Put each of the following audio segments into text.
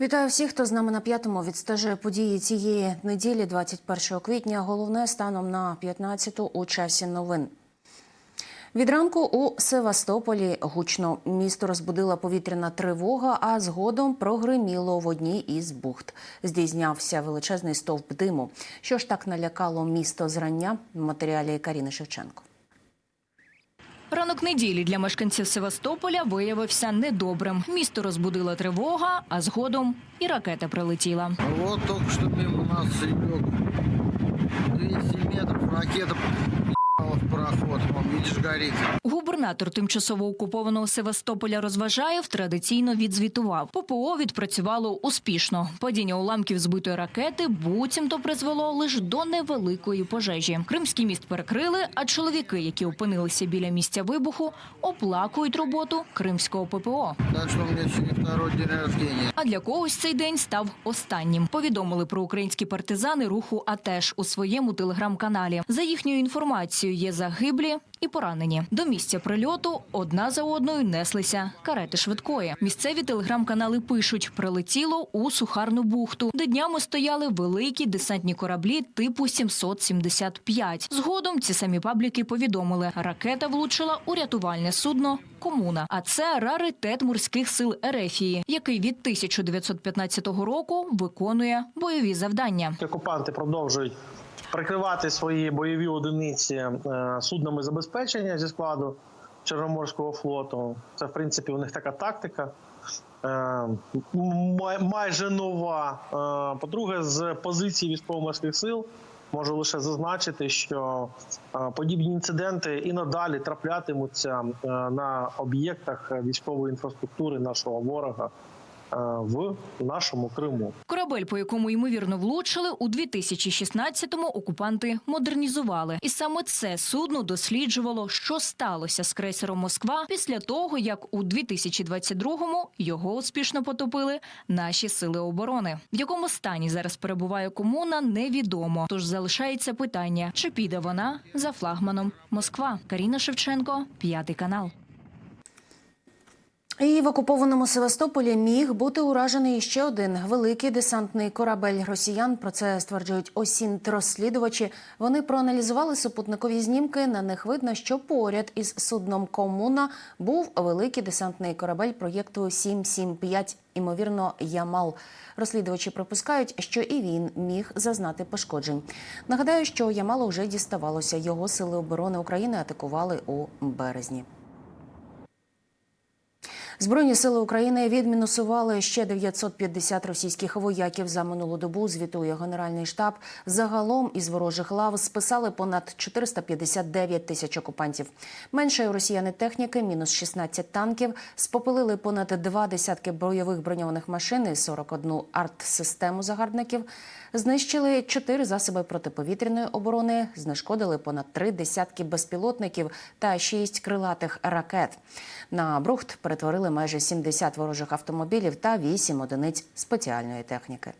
Вітаю всіх, хто з нами на п'ятому відстежує події цієї неділі, 21 квітня. Головне станом на 15-ту у часі новин. Від ранку у Севастополі гучно місто розбудила повітряна тривога, а згодом прогриміло в одній із бухт. Здійснявся величезний стовп диму. Що ж так налякало місто зрання? В матеріалі Каріни Шевченко. Ранок неділі для мешканців Севастополя виявився недобрим. Місто розбудила тривога, а згодом і ракета прилетіла. А тільки що мимо нас идет 200 метрів ракета ебала в пароход, вон, видишь, горит. Губернатор тимчасово окупованого Севастополя Розважаєв традиційно відзвітував. ППО відпрацювало успішно. Падіння уламків збитої ракети буцімто призвело лише до невеликої пожежі. Кримський міст перекрили, а чоловіки, які опинилися біля місця вибуху, оплакують роботу кримського ППО. Так день. А для когось цей день став останнім. Повідомили про українські партизани руху АТЕШ у своєму телеграм-каналі. За їхньою інформацією, є загиблі і поранені. До місця прильоту одна за одною неслися карети швидкої. Місцеві телеграм-канали пишуть: прилетіло у сухарну бухту, де днями стояли великі десантні кораблі типу 775. Згодом ці самі пабліки повідомили, ракета влучила у рятувальне судно Комуна. А це раритет морських сил Ерефії, який від 1915 року виконує бойові завдання. Окупанти продовжують прикривати свої бойові одиниці е, суднами забезпечення зі складу Чорноморського флоту. Це в принципі у них така тактика. е, Майже нова. Е, По-друге, з позиції військово-морських сил можу лише зазначити, що подібні інциденти і надалі траплятимуться на об'єктах військової інфраструктури нашого ворога в нашому Криму. Корабель, по якому ймовірно влучили, у 2016-му окупанти модернізували, і саме це судно досліджувало, що сталося з крейсером Москва після того, як у 2022-му його успішно потопили наші сили оборони. В якому стані зараз перебуває комуна, невідомо. Тож залишається питання, чи піде вона за флагманом Москва. Каріна Шевченко, п'ятий канал. І в окупованому Севастополі міг бути уражений ще один великий десантний корабель росіян. Про це стверджують осінт розслідувачі. Вони проаналізували супутникові знімки. На них видно, що поряд із судном Комуна був великий десантний корабель проєкту 775, імовірно, Ямал. Розслідувачі припускають, що і він міг зазнати пошкоджень. Нагадаю, що Ямалу вже діставалося. Його сили оборони України атакували у березні. Збройні сили України відмінусували ще 950 російських вояків за минулу добу. Звітує Генеральний штаб. Загалом із ворожих лав списали понад 459 тисяч окупантів. Менше росіяни техніки, мінус 16 танків, спопилили понад два десятки бойових броньованих машин і 41 арт-систему загарбників. Знищили чотири засоби протиповітряної оборони, знешкодили понад три десятки безпілотників та шість крилатих ракет. На брухт перетворили майже 70 ворожих автомобілів та 8 одиниць спеціальної техніки.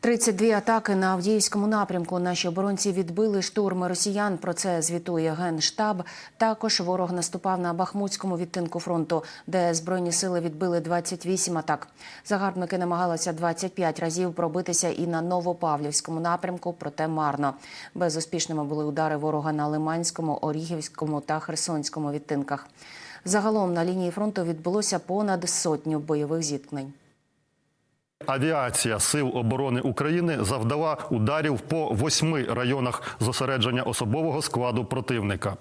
32 атаки на Авдіївському напрямку. Наші оборонці відбили штурми росіян. Про це звітує генштаб. Також ворог наступав на Бахмутському відтинку фронту, де збройні сили відбили 28 атак. Загарбники намагалися 25 разів пробитися і на Новопавлівському напрямку, проте марно. Безуспішними були удари ворога на Лиманському, Оріхівському та Херсонському відтинках. Загалом на лінії фронту відбулося понад сотню бойових зіткнень. Авіація Сил оборони України завдала ударів по восьми районах зосередження особового складу противника.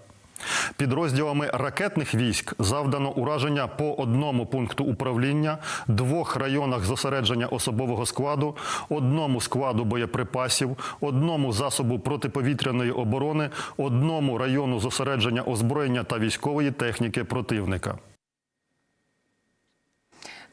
Підрозділами ракетних військ завдано ураження по одному пункту управління, двох районах зосередження особового складу, одному складу боєприпасів, одному засобу протиповітряної оборони, одному району зосередження озброєння та військової техніки противника.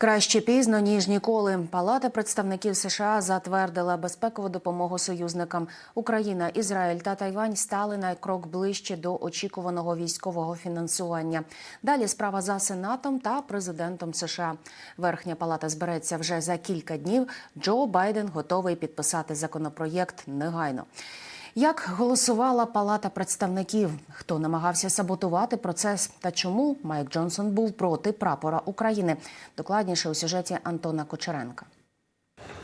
Краще пізно ніж ніколи. Палата представників США затвердила безпекову допомогу союзникам. Україна, Ізраїль та Тайвань стали на крок ближче до очікуваного військового фінансування. Далі справа за сенатом та президентом США. Верхня палата збереться вже за кілька днів. Джо Байден готовий підписати законопроєкт негайно. Як голосувала Палата представників, хто намагався саботувати процес та чому Майк Джонсон був проти прапора України? Докладніше у сюжеті Антона Кучеренка.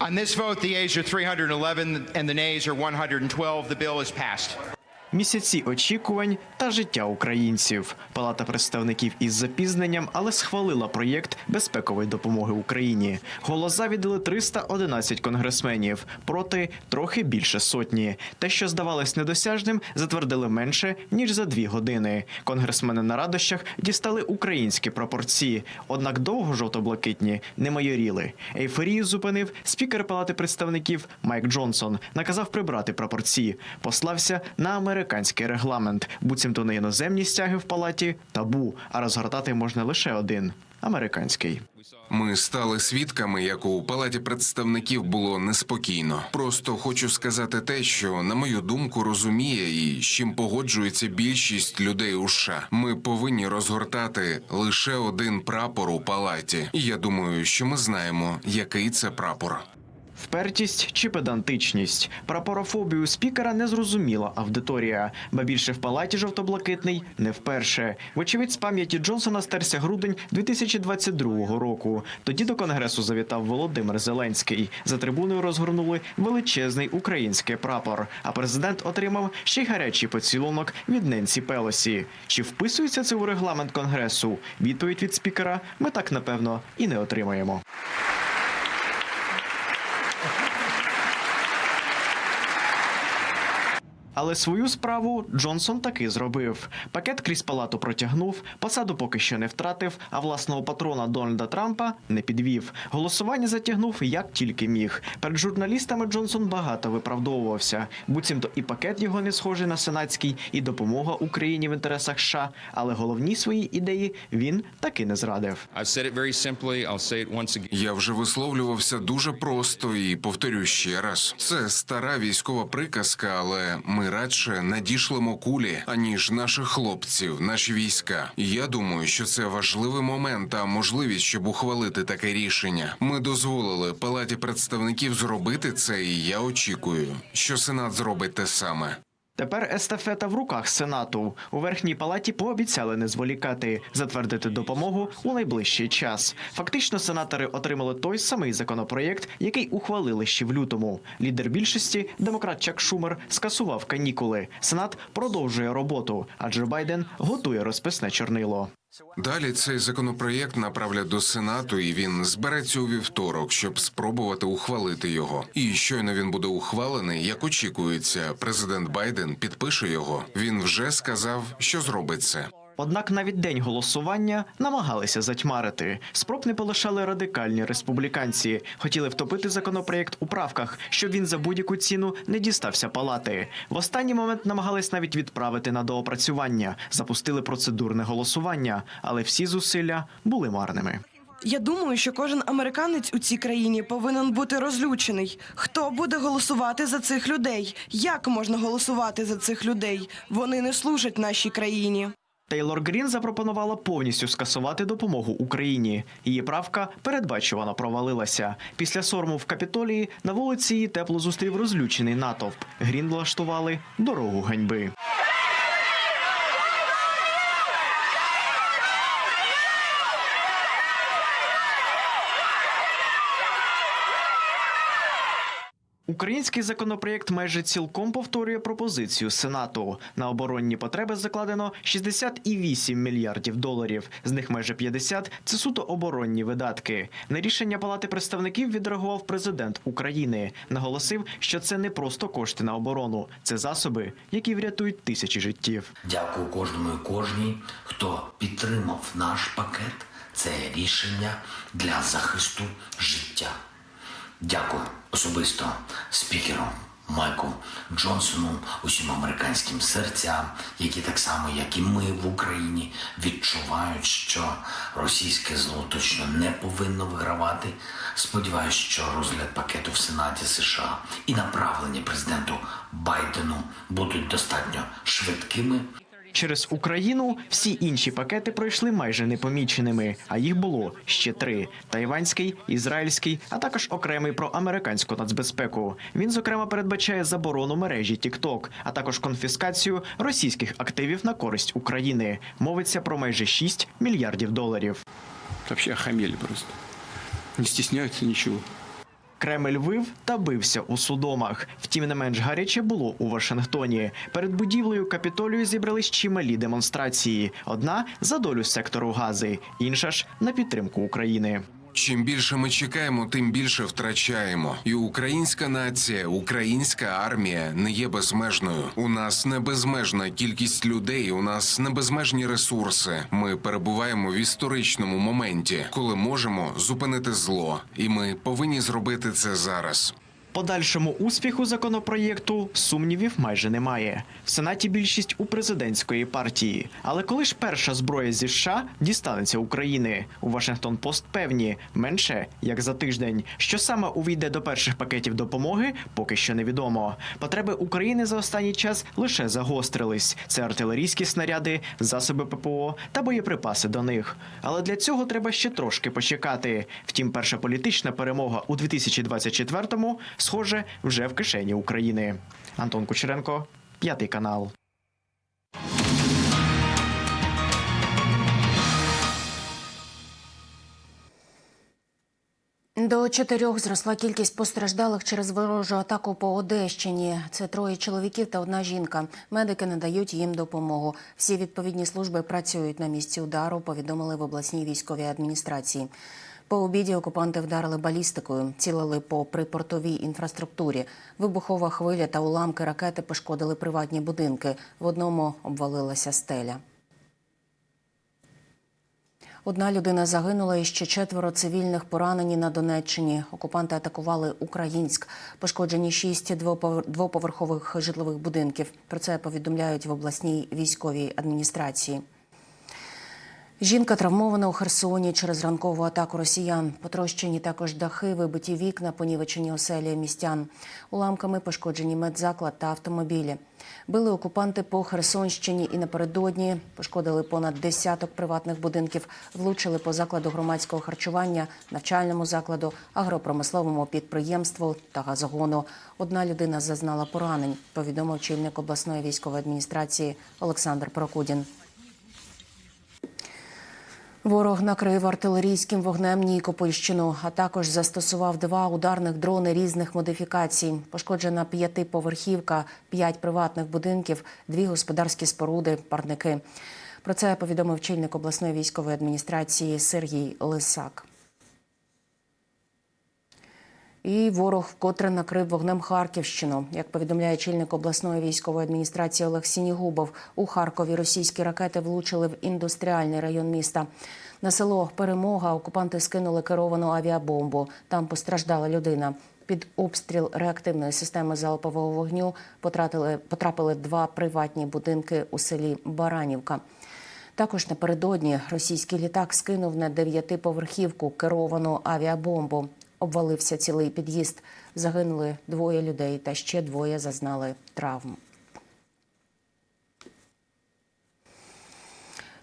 On this vote, the ayes are 311 and the nays are 112. The bill is passed. Місяці очікувань та життя українців. Палата представників із запізненням, але схвалила проєкт безпекової допомоги Україні. Голоса віддали 311 конгресменів проти трохи більше сотні. Те, що здавалось недосяжним, затвердили менше ніж за дві години. Конгресмени на радощах дістали українські пропорції, однак довго жовто-блакитні не майоріли. Ейфорію зупинив спікер Палати представників Майк Джонсон. Наказав прибрати прапорці. Послався на американський регламент. Буцімто на іноземні стяги в палаті табу, а розгортати можна лише один американський. Ми стали свідками, як у палаті представників було неспокійно. Просто хочу сказати те, що на мою думку розуміє і з чим погоджується більшість людей у США. Ми повинні розгортати лише один прапор у палаті. І я думаю, що ми знаємо, який це прапор. Впертість чи педантичність. Прапорофобію спікера не зрозуміла аудиторія, ба більше в палаті жовто-блакитний не вперше. Вочевидь, з пам'яті Джонсона стерся грудень 2022 року. Тоді до конгресу завітав Володимир Зеленський. За трибуною розгорнули величезний український прапор. А президент отримав ще й гарячий поцілунок від Ненсі Пелосі. Чи вписується це у регламент конгресу? Відповідь від спікера ми так напевно і не отримаємо. Але свою справу Джонсон таки зробив. Пакет крізь палату протягнув, посаду поки що не втратив, а власного патрона Дональда Трампа не підвів. Голосування затягнув як тільки міг. Перед журналістами Джонсон багато виправдовувався. Буцімто і пакет його не схожий на сенатський, і допомога Україні в інтересах США. Але головні свої ідеї він таки не зрадив. Я вже висловлювався дуже просто і повторю ще раз: це стара військова приказка, але ми радше надішлемо кулі, аніж наших хлопців, наші війська. Я думаю, що це важливий момент та можливість, щоб ухвалити таке рішення. Ми дозволили палаті представників зробити це, і я очікую, що сенат зробить те саме. Тепер естафета в руках Сенату. У верхній палаті пообіцяли не зволікати, затвердити допомогу у найближчий час. Фактично, сенатори отримали той самий законопроєкт, який ухвалили ще в лютому. Лідер більшості, демократ Чак Шумер, скасував канікули. Сенат продовжує роботу, адже Байден готує розписне чорнило. Далі цей законопроєкт направлять до Сенату, і він збереться у вівторок, щоб спробувати ухвалити його. І щойно він буде ухвалений, як очікується, президент Байден підпише його. Він вже сказав, що зробить це. Однак навіть день голосування намагалися затьмарити. Спроб не полишали радикальні республіканці. Хотіли втопити законопроєкт у правках, щоб він за будь-яку ціну не дістався палати. В останній момент намагались навіть відправити на доопрацювання, запустили процедурне голосування, але всі зусилля були марними. Я думаю, що кожен американець у цій країні повинен бути розлючений. Хто буде голосувати за цих людей? Як можна голосувати за цих людей? Вони не служать нашій країні. Тейлор Грін запропонувала повністю скасувати допомогу Україні. Її правка передбачувано провалилася. Після сорму в капітолії на вулиці її тепло зустрів розлючений натовп. Грін влаштували дорогу ганьби. Український законопроєкт майже цілком повторює пропозицію Сенату. На оборонні потреби закладено 68 мільярдів доларів. З них майже 50 – це суто оборонні видатки. На рішення Палати представників відреагував президент України. Наголосив, що це не просто кошти на оборону, це засоби, які врятують тисячі життів. Дякую кожному і кожній, хто підтримав наш пакет. Це рішення для захисту життя. Дякую особисто спікеру Майку Джонсону, усім американським серцям, які так само, як і ми в Україні, відчувають, що російське зло точно не повинно вигравати. Сподіваюсь, що розгляд пакету в Сенаті США і направлення президенту Байдену будуть достатньо швидкими Через Україну всі інші пакети пройшли майже непоміченими, а їх було ще три: тайванський, ізраїльський, а також окремий про американську нацбезпеку. Він зокрема передбачає заборону мережі TikTok, а також конфіскацію російських активів на користь України. Мовиться про майже 6 мільярдів доларів. Вообще охамели просто. Не стесняются ничего. Кремль вив та бився у судомах. Втім, не менш гаряче було у Вашингтоні. Перед будівлею Капітолію зібрались чималі демонстрації. Одна за долю сектору Гази, інша ж на підтримку України. Чим більше ми чекаємо, тим більше втрачаємо. І українська нація, українська армія не є безмежною. У нас не безмежна кількість людей, у нас не безмежні ресурси. Ми перебуваємо в історичному моменті, коли можемо зупинити зло, і ми повинні зробити це зараз. Подальшому успіху законопроєкту сумнівів майже немає. В сенаті більшість у президентської партії. Але коли ж перша зброя зі США дістанеться України, у Вашингтон Пост певні менше як за тиждень. Що саме увійде до перших пакетів допомоги, поки що невідомо. Потреби України за останній час лише загострились. Це артилерійські снаряди, засоби ППО та боєприпаси до них. Але для цього треба ще трошки почекати. Втім, перша політична перемога у 2024-му, схоже, вже в кишені України. Антон Кучеренко, п'ятий канал. До чотирьох зросла кількість постраждалих через ворожу атаку по Одещині. Це троє чоловіків та одна жінка. Медики надають їм допомогу. Всі відповідні служби працюють на місці удару. Повідомили в обласній військовій адміністрації. По обіді окупанти вдарили балістикою, цілили по припортовій інфраструктурі. Вибухова хвиля та уламки ракети пошкодили приватні будинки. В одному обвалилася стеля. Одна людина загинула і ще четверо цивільних поранені на Донеччині. Окупанти атакували Українськ. Пошкоджені шість двопов- двоповерхових житлових будинків. Про це повідомляють в обласній військовій адміністрації. Жінка травмована у Херсоні через ранкову атаку росіян. Потрощені також дахи, вибиті вікна, понівечені оселі містян. Уламками пошкоджені медзаклад та автомобілі. Били окупанти по Херсонщині і напередодні пошкодили понад десяток приватних будинків, влучили по закладу громадського харчування, навчальному закладу, агропромисловому підприємству та газогону. Одна людина зазнала поранень, повідомив очільник обласної військової адміністрації Олександр Прокудін. Ворог накрив артилерійським вогнем Нікопольщину, а також застосував два ударних дрони різних модифікацій. Пошкоджена п'ятиповерхівка, п'ять приватних будинків, дві господарські споруди, парники. Про це повідомив чільник обласної військової адміністрації Сергій Лисак. І ворог вкотре накрив вогнем Харківщину. Як повідомляє чільник обласної військової адміністрації Олег Сінігубов, у Харкові російські ракети влучили в індустріальний район міста. На село Перемога окупанти скинули керовану авіабомбу. Там постраждала людина. Під обстріл реактивної системи залпового вогню потрапили, потрапили два приватні будинки у селі Баранівка. Також напередодні російський літак скинув на дев'ятиповерхівку керовану авіабомбу. Обвалився цілий під'їзд. Загинули двоє людей та ще двоє зазнали травм.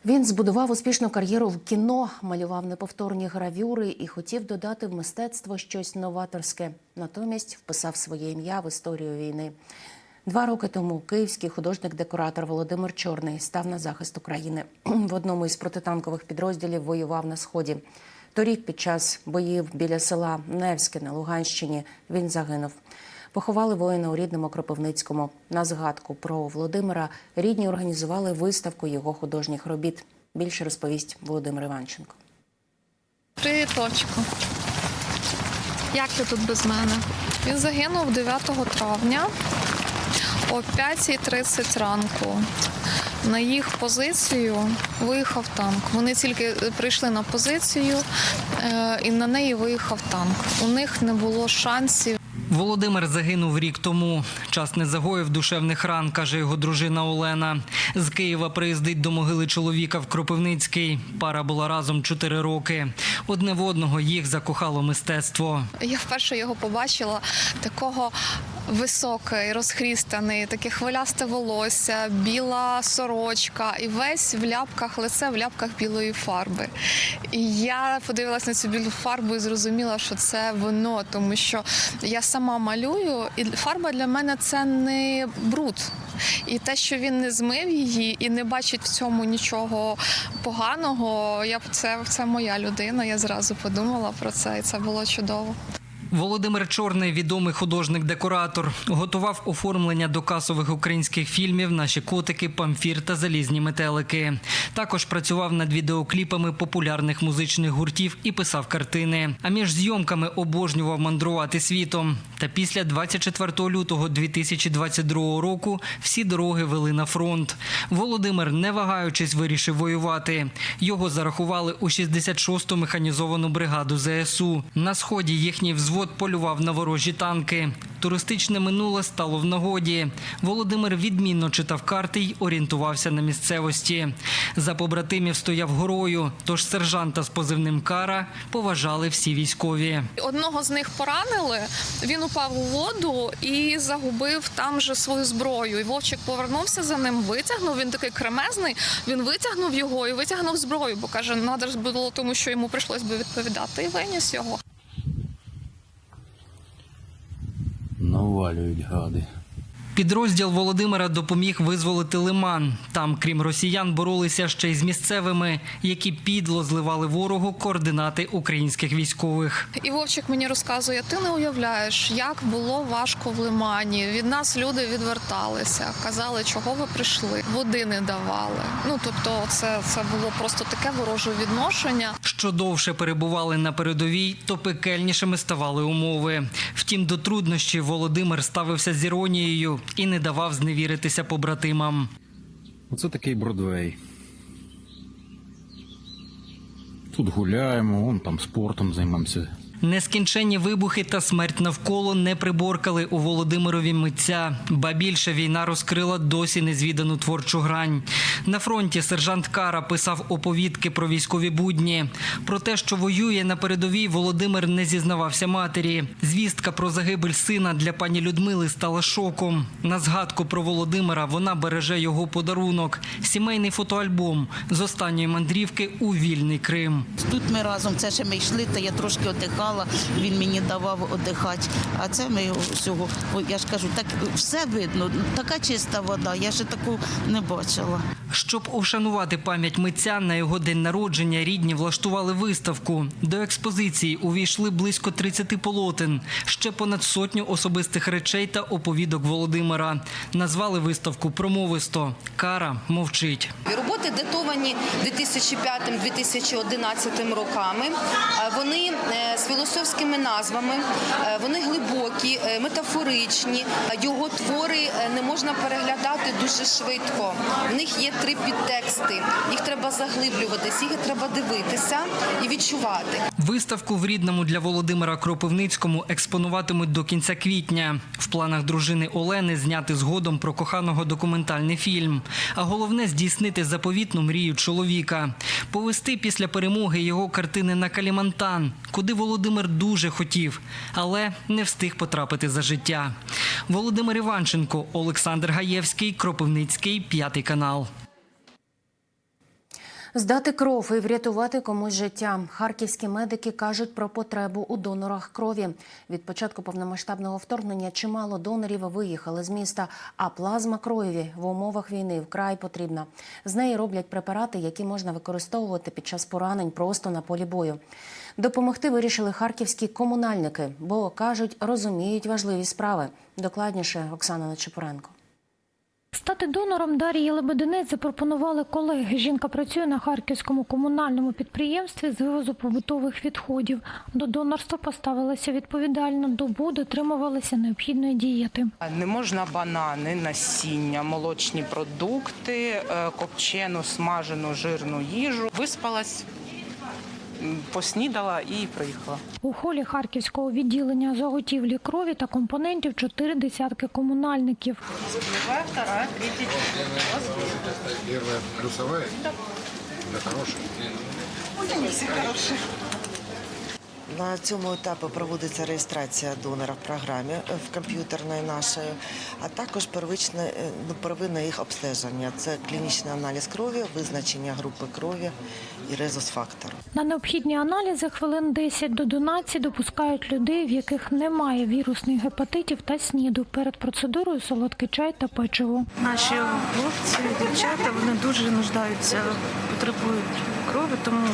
Він збудував успішну кар'єру в кіно, малював неповторні гравюри і хотів додати в мистецтво щось новаторське. Натомість вписав своє ім'я в історію війни. Два роки тому київський художник-декоратор Володимир Чорний став на захист України. В одному із протитанкових підрозділів воював на сході. Торік під час боїв біля села Невське на Луганщині він загинув. Поховали воїна у рідному Кропивницькому. На згадку про Володимира рідні організували виставку його художніх робіт. Більше розповість Володимир Іванченко. Привіт. Як ти тут без мене? Він загинув 9 травня о 5.30 ранку. На їх позицію виїхав танк. Вони тільки прийшли на позицію, е, і на неї виїхав танк. У них не було шансів. Володимир загинув рік тому. Час не загоїв душевних ран, каже його дружина Олена. З Києва приїздить до могили чоловіка в Кропивницький. Пара була разом чотири роки. Одне в одного їх закохало мистецтво. Я вперше його побачила такого високий, розхрістаний, таке хвилясте волосся, біла сорочка, і весь в ляпках, лице в ляпках білої фарби. І я подивилася на цю білу фарбу і зрозуміла, що це воно, тому що я сама малюю, і фарба для мене це не бруд. І те, що він не змив її і не бачить в цьому нічого поганого, я це, це моя людина. Я зразу подумала про це, і це було чудово. Володимир Чорний, відомий художник-декоратор, готував оформлення до касових українських фільмів Наші котики, памфір та залізні метелики. Також працював над відеокліпами популярних музичних гуртів і писав картини. А між зйомками обожнював мандрувати світом. Та після 24 лютого 2022 року всі дороги вели на фронт. Володимир, не вагаючись, вирішив воювати. Його зарахували у 66-ту механізовану бригаду ЗСУ. На сході їхній взвод полював на ворожі танки. Туристичне минуле стало в нагоді. Володимир відмінно читав карти й орієнтувався на місцевості. За побратимів стояв горою, тож сержанта з позивним Кара поважали всі військові. Одного з них поранили. Він упав у воду і загубив там же свою зброю. І Вовчик повернувся за ним, витягнув. Він такий кремезний. Він витягнув його і витягнув зброю, бо каже, надо ж було тому, що йому прийшлось би відповідати, і виніс його. Anna och Alug. Підрозділ Володимира допоміг визволити Лиман. Там, крім росіян, боролися ще й з місцевими, які підло зливали ворогу координати українських військових. І Вовчик мені розказує: ти не уявляєш, як було важко в лимані. Від нас люди відверталися, казали, чого ви прийшли. Води не давали. Ну тобто, це, це було просто таке вороже відношення. Що довше перебували на передовій, то пекельнішими ставали умови. Втім, до труднощів Володимир ставився з іронією і не давав зневіритися побратимам. Оце такий Бродвей. Тут гуляємо, вон там спортом займаємося. Нескінченні вибухи та смерть навколо не приборкали у Володимирові митця. Ба більше війна розкрила досі незвідану творчу грань. На фронті сержант Кара писав оповідки про військові будні. Про те, що воює на передовій, Володимир не зізнавався матері. Звістка про загибель сина для пані Людмили стала шоком. На згадку про Володимира вона береже його подарунок сімейний фотоальбом з останньої мандрівки у вільний Крим. Тут ми разом, це ще ми йшли, та я трошки одихала, він мені давав одихати. А це ми всього, я ж кажу, так все видно, така чиста вода, я ще таку не бачила. Щоб ушанувати пам'ять митця на його день народження, рідні влаштували виставку. До експозиції увійшли близько 30 полотен, ще понад сотню особистих речей та оповідок Володимира. Назвали виставку промовисто Кара мовчить. Роботи датовані 2005-2011 роками. Е, Вони е, з філософськими назвами, е, вони глибокі, е, метафоричні. Його твори е, не можна переглядати дуже швидко. В них є три підтексти. Їх треба заглиблюватись, їх треба дивитися і відчувати. Виставку в рідному для Володимира Кропивницькому експонуватимуть до кінця квітня. В планах дружини Олени зняти згодом про коханого документальний фільм. А головне здійснити заповітну мрію чоловіка. Повести після перемоги його картини на Калімантан, куди Володимир дуже хотів, але не встиг потрапити за життя. Володимир Іванченко, Олександр Гаєвський, Кропивницький, п'ятий канал. Здати кров і врятувати комусь життя. Харківські медики кажуть про потребу у донорах крові. Від початку повномасштабного вторгнення чимало донорів виїхали з міста, а плазма крові в умовах війни вкрай потрібна. З неї роблять препарати, які можна використовувати під час поранень просто на полі бою. Допомогти вирішили харківські комунальники, бо кажуть, розуміють важливість справи. Докладніше Оксана Нечепуренко. Стати донором Дар'ї Лебединець запропонували колеги. Жінка працює на харківському комунальному підприємстві з вивозу побутових відходів. До донорства поставилися відповідально, добу дотримувалися необхідної дієти. Не можна банани, насіння, молочні продукти, е, копчену, смажену, жирну їжу. Виспалась, поснідала і приїхала. У холі харківського відділення заготівлі крові та компонентів чотири десятки комунальників. Друга, втора, третя. Первая плюсовая? Да. Для хороших. Они все хорошие. На цьому етапі проводиться реєстрація донора в програмі е, в комп'ютерної нашої, а також первичне е, ну, первинне їх обстеження. Це клінічний аналіз крові, визначення групи крові і резус-фактор. На необхідні аналізи хвилин 10 до 12 допускають людей, в яких немає вірусних гепатитів та СНІДу. Перед процедурою солодкий чай та печиво. Наші хлопці, дівчата, вони дуже нуждаються, потребують крові, тому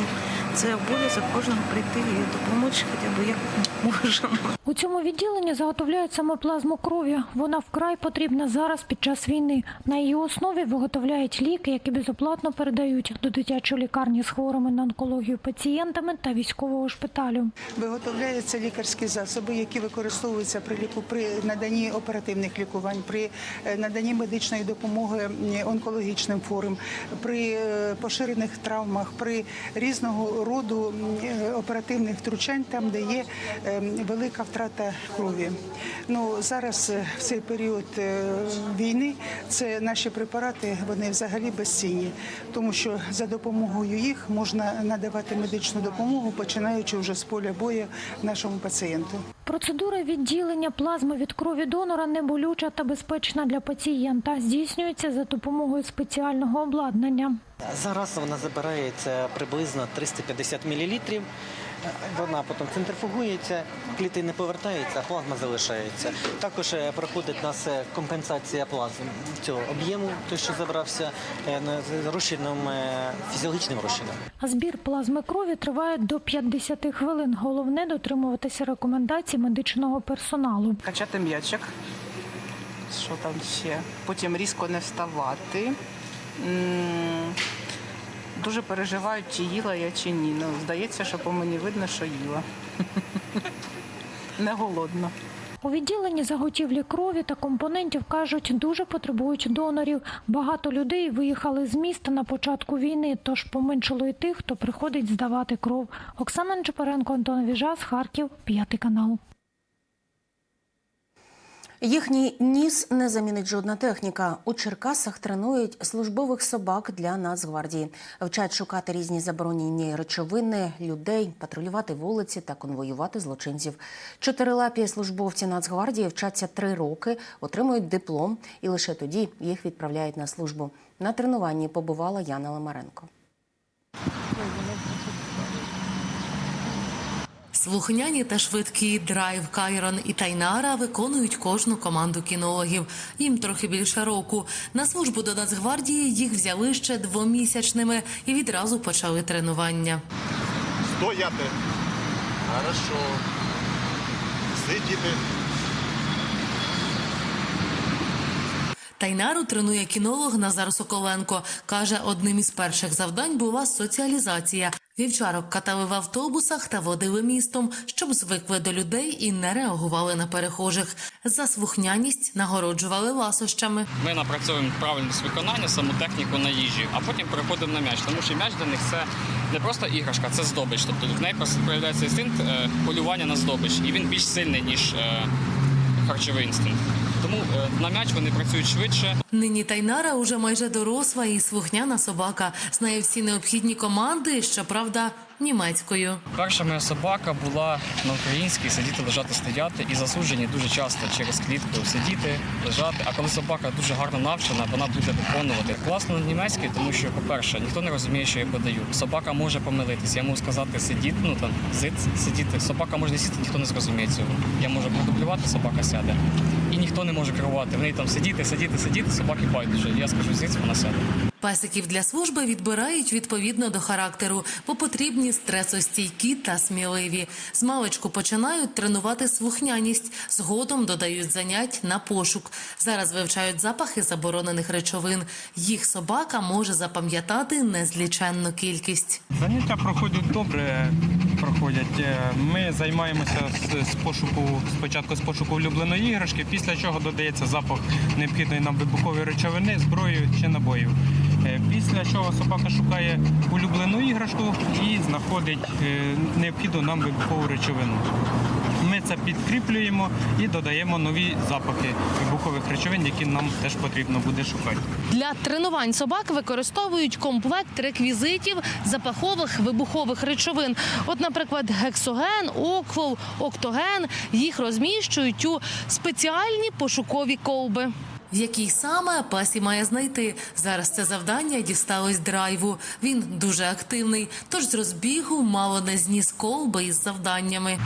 це обов'язок кожного прийти і допомогти хоча б як можемо. У цьому відділенні заготовляють саме плазму крові. Вона вкрай потрібна зараз під час війни. На її основі виготовляють ліки, які безоплатно передають до дитячої лікарні з хворими на онкологію пацієнтами та військового шпиталю. Виготовляються лікарські засоби, які використовуються при ліку при наданні оперативних лікувань, при е, наданні медичної допомоги онкологічним хворим, при е, поширених травмах, при різного роду е, оперативних втручань, там де є е, велика втрата крові. Ну зараз е, в цей період е, війни це наші препарати, вони взагалі безцінні, тому що за допомогою їх можна надавати медичну допомогу, починаючи вже з поля бою нашому пацієнту. Процедура відділення плазми від крові донора неболюча та безпечна для пацієнта. Здійснюється за допомогою спеціального обладнання. Зараз вона забирається приблизно 350 мл. Вона потім центрифугується, клітини повертаються, а плазма залишається. Також е, проходить у нас е, компенсація плазм цього об'єму, той, що забрався е, розчином, фізіологічним розчином. Збір плазми крові триває до 50 хвилин. Головне дотримуватися рекомендацій медичного персоналу. Качати м'ячик. Що там ще? Потім різко не вставати. Дуже переживають, чи їла я, чи ні. Ну, здається, що по мені видно, що їла. Не голодна. У відділенні заготівлі крові та компонентів кажуть, дуже потребують донорів. Багато людей виїхали з міста на початку війни, тож поменшало й тих, хто приходить здавати кров. Оксана Нечепоренко, Антон Віжас, Харків, п'ятий канал. Їхній ніс не замінить жодна техніка. У Черкасах тренують службових собак для Нацгвардії. Вчать шукати різні заборонені речовини, людей, патрулювати вулиці та конвоювати злочинців. Чотирилапі службовці Нацгвардії вчаться три роки, отримують диплом і лише тоді їх відправляють на службу. На тренуванні побувала Яна Ламаренко. Слухняні та швидкі драйв, Кайрон і Тайнара виконують кожну команду кінологів. Їм трохи більше року. На службу до Нацгвардії їх взяли ще двомісячними і відразу почали тренування. Стояти. Хорошо. Сидіти. Тайнару тренує кінолог Назар Соколенко. Каже, одним із перших завдань була соціалізація. Вівчарок катали в автобусах та водили містом, щоб звикли до людей і не реагували на перехожих. За слухняність нагороджували ласощами. Ми напрацьовуємо правильність виконання, саму техніку на їжі, а потім переходимо на м'яч. Тому що м'яч для них це не просто іграшка, це здобич. Тобто в неї проявляється інстинкт е, полювання на здобич, і він більш сильний ніж е, харчовий інстинкт. Тому е, на м'яч вони працюють швидше. Нині Тайнара уже майже доросла і слухняна собака. Знає всі необхідні команди, щоправда, німецькою. Перша моя собака була на українській сидіти, лежати, стояти, і засуджені дуже часто через клітку сидіти, лежати. А коли собака дуже гарно навчена, вона буде виконувати. Класно на німецькій, тому що, по-перше, ніхто не розуміє, що я подаю. Собака може помилитись. Я можу сказати сидіти, ну там зит, сидіти. Собака може не сидіти, ніхто не зрозуміє цього. Я можу продублювати, собака сяде. І ніхто не може керувати. В неї там сидіти, сидіти, сидіти, собаки байдуже. Я скажу, зіць, вона сяде. Песиків для служби відбирають відповідно до характеру, бо потрібні стресостійкі та сміливі. З маличку починають тренувати слухняність, згодом додають занять на пошук. Зараз вивчають запахи заборонених речовин. Їх собака може запам'ятати незліченну кількість. Заняття проходять добре. Проходять. Е, Ми займаємося з, пошуку спочатку з пошуку улюбленої іграшки, після чого додається запах необхідної нам вибухової речовини, зброї чи набоїв. Е, Після чого собака шукає улюблену іграшку і знаходить е, необхідну нам вибухову речовину. Ми це підкріплюємо і додаємо нові запахи вибухових речовин, які нам теж потрібно буде шукати. Для тренувань собак використовують комплект реквізитів запахових вибухових речовин. От, наприклад, гексоген, оквол, октоген. Їх розміщують у спеціальні пошукові колби. В якій саме пасі має знайти зараз це завдання дісталось драйву. Він дуже активний, тож з розбігу мало не зніс колби із завданнями.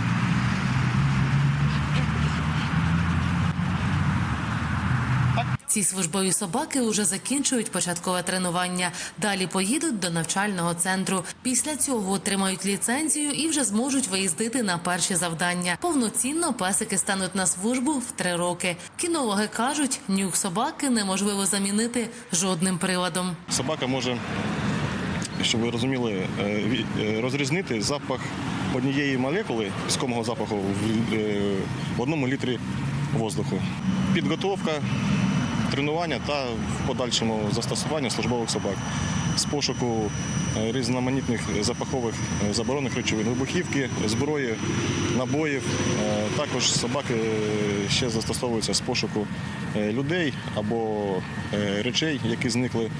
Ці службові собаки уже закінчують початкове тренування. Далі поїдуть до навчального центру. Після цього отримають ліцензію і вже зможуть виїздити на перші завдання. Повноцінно песики стануть на службу в три роки. Кінологи кажуть, нюх собаки неможливо замінити жодним приладом. Собака може, щоб ви розуміли, е, е, розрізнити запах однієї молекули іскомого запаху е, в одному літрі воздуху. Підготовка, тренування та в подальшому застосування службових собак з пошуку е, різноманітних запахових е, заборонених речовин, вибухівки, зброї, набоїв. Е, Також собаки ще застосовуються з пошуку людей або речей, які зникли.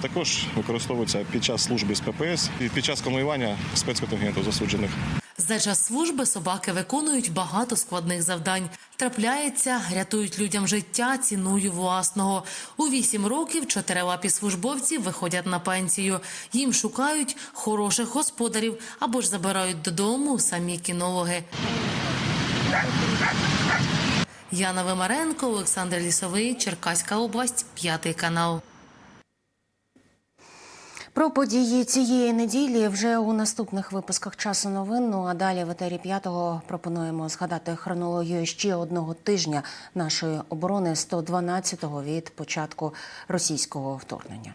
Також використовуються під час служби з ППС і під час конвоювання спецконтингенту засуджених. За час служби собаки виконують багато складних завдань. Трапляється, рятують людям життя ціною власного. У вісім років чотирилапі службовці виходять на пенсію. Їм шукають хороших господарів або ж забирають додому самі кінологи. Яна Вимаренко, Олександр Лісовий, Черкаська область, п'ятий канал. Про події цієї неділі вже у наступних випусках часу новин. Ну а далі в етері п'ятого пропонуємо згадати хронологію ще одного тижня нашої оборони 112-го від початку російського вторгнення.